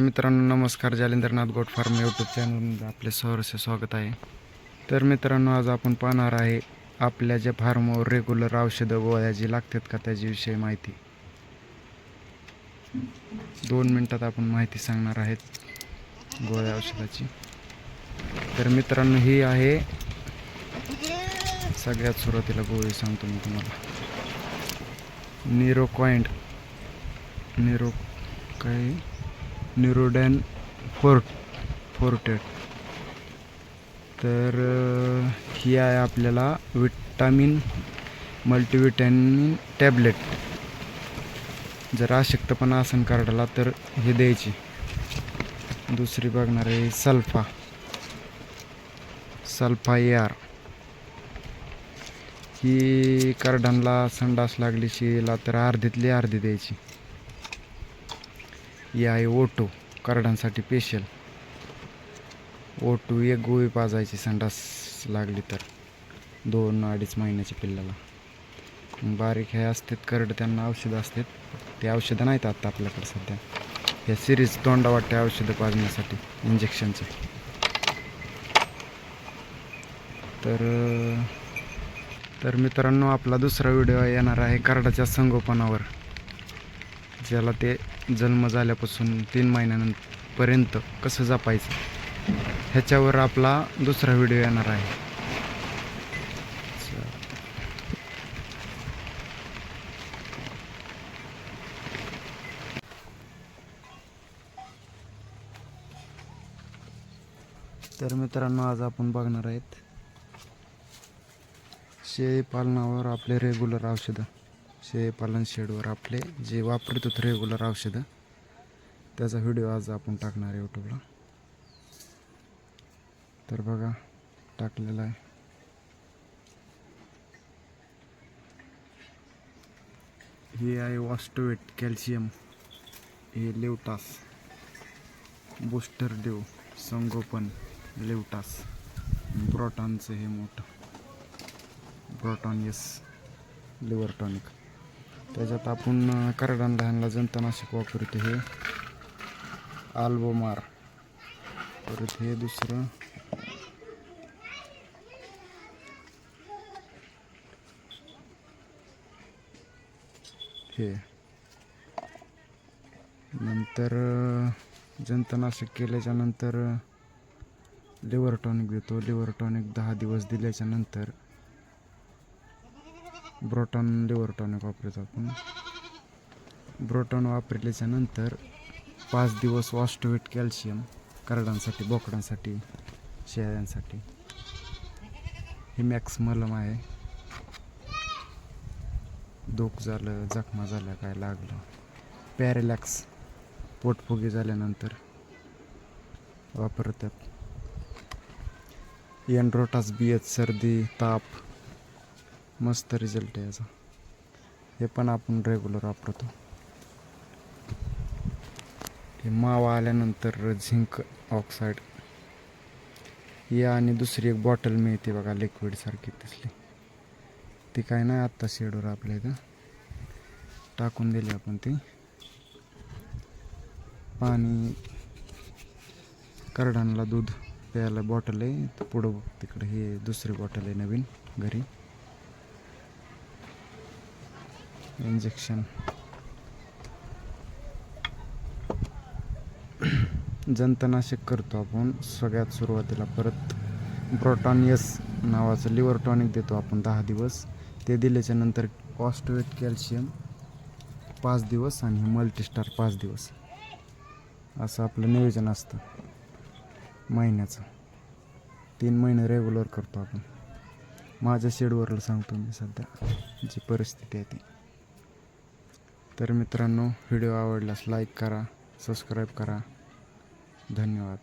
मित्रांनो नमस्कार. जालिंद्रनाथ goat farm YouTube चॅनलमध्ये आपले सहर्ष स्वागत आहे. तर मित्रांनो आज आपण पाहणार आहे आपल्या ज्या फार्मवर रेग्युलर औषधं गोळ्या जी लागतात का त्याच्याविषयी माहिती. दोन मिनटात आपण माहिती सांगणार आहेत गोळ्या औषधाची. तर मित्रांनो ही आहे सगळ्यात सुरुवातीला गोळी सांगतो मी तुम्हाला. निरो कॉइंट निरो काय न्यूरोडॅन फोर्ट फोर्टेट तर ही आहे आपल्याला विटामिन मल्टीविटॅमिन टॅबलेट. जर अशक्तपणा आसन काढला तर हे द्यायची. दुसरी बघणार आहे सल्फा. Sulfa A R. ही कार्डांना संडास लागली शिला तर अर्धीतली अर्धी द्यायची. ही आहे ओटो करडांसाठी स्पेशल ओटू एक गोळी पाजायची संडास लागली तर. दोन अडीच महिन्याच्या पिल्लाला. बारीक हे असतात करड त्यांना औषधं असतात. ते औषधं नाहीत आत्ता आपल्याकडे सध्या. या सिरीज तोंडा वाटते औषधं पाजण्यासाठी इंजेक्शनचं तर तर मित्रांनो आपला दुसरा व्हिडिओ येणार आहे कर्डाच्या संगोपनावर. ज्याला ते जन्म झाल्यापासून तीन महिन्यापर्यंत कसं जपायचं? ह्याच्यावर आपला दुसरा व्हिडिओ येणार आहे. तर मित्रांनो आज आपण बघणार आहेत शेळी पालनावर आपले रेग्युलर औषधं. शेळीपालन शेडवर आपले जे वापरत होते रेग्युलर औषधं त्याचा व्हिडिओ आज आपण टाकणार आहे यूट्यूबला तर बघा टाकलेला आहे. हे आहे वॉस्टोवेट कॅल्शियम हे लेवटास. बूस्टर देव संगोपन लेवटास. ब्रॉटॉनचं हे मोठं. ब्रॉटॉन येस लिव्हर टॉनिक त्याच्यात आपण करडान लहानला जंतनाशक वापरतो हे आल्बोमार परत हे दुसरं. हे. नंतर जंतनाशक केल्याच्यानंतर लिव्हर टॉनिक देतो. लिव्हर टॉनिक दहा दिवस दिल्याच्या नंतर ब्रोटॉन लिव्हर टॉनिक वापरतो आपण. ब्रोटॉन वापरल्याच्या नंतर पाच दिवस वॉस्टोवेट कॅल्शियम करडांसाठी बोकडांसाठी शेळ्यांसाठी. हे मॅक्स मलम आहे. दुख झालं जखमा झाल्या काय लागलं. पॅरेलॅक्स पोटफुगी झाल्यानंतर वापरतात. एनड्रोटास बियत सर्दी ताप मस्त रिझल्ट आहे याचा. हे पण आपण रेग्युलर वापरतो. हे मावा आल्यानंतर झिंक ऑक्साईड ही आणि दुसरी एक बॉटल मिळते बघा लिक्विड सारखी तसली. ती काय नाही आत्ता शेडवर आपल्या इथं. टाकून दिली आपण ती. पाणी करडांना दूध प्यायला बॉटल आहे. पुढं तिकडे हे दुसरी बॉटल आहे नवीन घरी. इंजेक्शन. जंतनाशक करतो आपण. सगळ्यात सुरुवातीला परत ब्रोटॉनियस नावाचं लिव्हर टॉनिक देतो आपण दहा दिवस. ते दिल्याच्या नंतर कॉस्टवेट कॅल्शियम पाच दिवस आणि मल्टीस्टार पाच दिवस. असं आपलं नियोजन असतं. महिन्याचं. तीन महिने रेग्युलर करतो आपण. माझ्या शेडवरला सांगतो मी सध्या. जी परिस्थिती आहे ती. तर मित्रांनो व्हिडिओ आवडल्यास लाईक करा सबस्क्राईब करा. धन्यवाद.